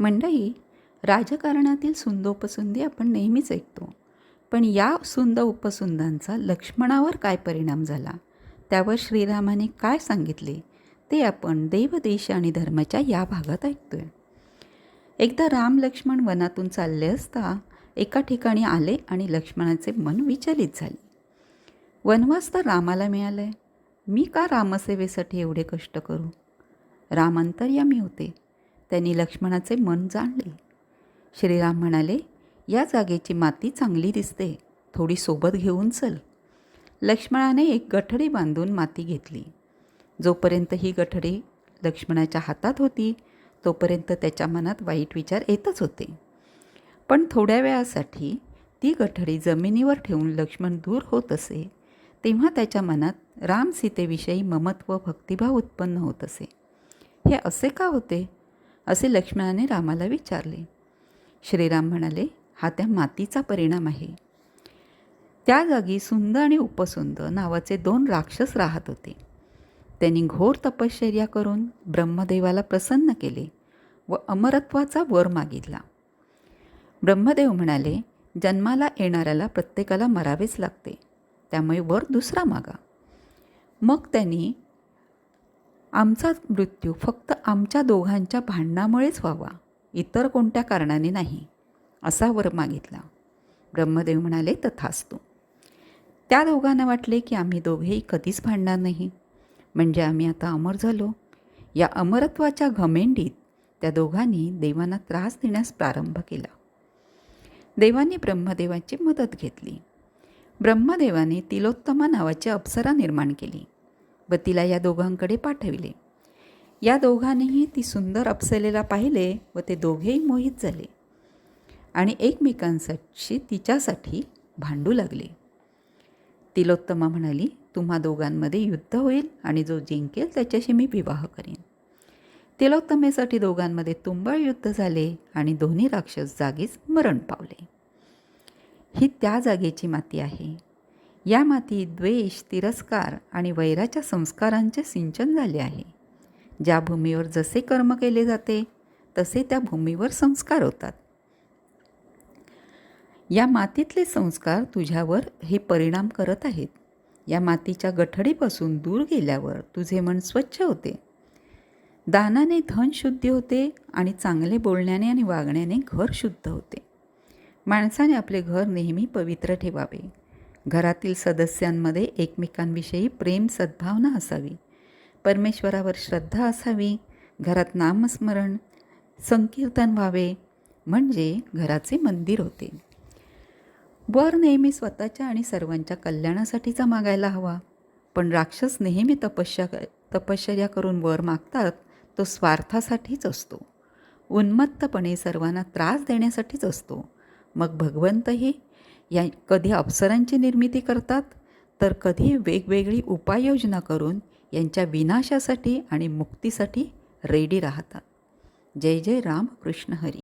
मंडळी राजकारणातील सुंदोपसुंदी आपण नेहमीच ऐकतो. पण या सुंद उपसुंदांचा लक्ष्मणावर काय परिणाम झाला? त्यावर श्रीरामाने काय सांगितले? ते आपण देव देश आणि धर्माच्या या भागात ऐकतोय. एकदा राम लक्ष्मण वनातून चालले असता एका ठिकाणी आले आणि लक्ष्मणाचे मन विचलित झाले. वनवास तर रामाला मिळालंय. मी का रामसेवेसाठी एवढे कष्ट करू? रामांतर्यामी होते. त्यांनी लक्ष्मणाचे मन जाणले. श्रीराम म्हणाले या जागेची माती चांगली दिसते. थोडी सोबत घेऊन चल. लक्ष्मणाने एक गठडी बांधून माती घेतली. जोपर्यंत ही गठडी लक्ष्मणाच्या हातात होती तोपर्यंत त्याच्या मनात वाईट विचार येतच होते. पण थोड्या वेळासाठी ती गठडी जमिनीवर ठेवून लक्ष्मण दूर होत असे तेव्हा त्याच्या मनात राम सीतेविषयी ममत्व भक्तिभाव उत्पन्न होत असे. हे असे का होते? असे लक्ष्मणाने रामाला विचारले. श्रीराम म्हणाले हा त्या मातीचा परिणाम आहे. त्या जागी सुंद आणि उपसुंद नावाचे दोन राक्षस राहत होते. त्यांनी घोर तपश्चर्या करून ब्रह्मदेवाला प्रसन्न केले व अमरत्वाचा वर मागितला. ब्रह्मदेव म्हणाले जन्माला येणाऱ्याला प्रत्येकाला मरावेच लागते. त्यामुळे वर दुसरा मागा. मग त्यांनी आमचा मृत्यू फक्त आमच्या दोघांच्या भांडणामुळेच व्हावा. इतर कोणत्या कारणाने नाही? असा वर मागितला. ब्रह्मदेव म्हणाले तथास्तू. त्या दोघांना वाटले की आम्ही दोघेही कधीच भांडणार नाही. म्हणजे आम्ही आता अमर झालो. या अमरत्वाच्या घमेंडीत त्या दोघांनी देवांना त्रास देण्यास प्रारंभ केला. देवांनी ब्रह्मदेवाची मदत घेतली. ब्रह्मदेवाने तिलोत्तमा नावाची अप्सरा निर्माण केली. व तिला या दोघांकडे पाठविले. या दोघांनीही ती सुंदर अप्सलेला पाहिले व ते दोघेही मोहित झाले आणि एकमेकांसाठी तिच्यासाठी भांडू लागले. तिलोत्तमा म्हणाली तुम्हा दोघांमध्ये युद्ध होईल आणि जो जिंकेल त्याच्याशी मी विवाह करेन. तिलोत्तमेसाठी दोघांमध्ये तुंबळ युद्ध झाले आणि दोन्ही राक्षस जागीच मरण पावले. ही त्या जागेची माती आहे. या मातीत द्वेष तिरस्कार आणि वैराच्या संस्कारांचे सिंचन झाले आहे. ज्या भूमीवर जसे कर्म केले जाते तसे त्या भूमीवर संस्कार होतात. या मातीतले संस्कार तुझ्यावर हे परिणाम करत आहेत. या मातीच्या गठडीपासून दूर गेल्यावर तुझे मन स्वच्छ होते. दानाने धन शुद्धी होते आणि चांगले बोलण्याने आणि वागण्याने घर शुद्ध होते. माणसाने आपले घर नेहमी पवित्र ठेवावे. घरातील सदस्यांमध्ये एकमेकांविषयी प्रेम सद्भावना असावी. परमेश्वरावर श्रद्धा असावी. घरात नामस्मरण संकीर्तन व्हावे म्हणजे घराचे मंदिर होते. वर नेहमी स्वतःच्या आणि सर्वांच्या कल्याणासाठीचा मागायला हवा. पण राक्षस नेहमी तपश्या तपश्चर्या करून वर मागतात तो स्वार्थासाठीच असतो. उन्मत्तपणे सर्वांना त्रास देण्यासाठीच असतो. मग भगवंतही या कधी अप्सरांची निर्मिती करतात? तर कधी वेगवेगळी उपाययोजना करून यांच्या विनाशासाठी आणि मुक्तीसाठी रेडी राहतात. जय जय राम कृष्ण हरी.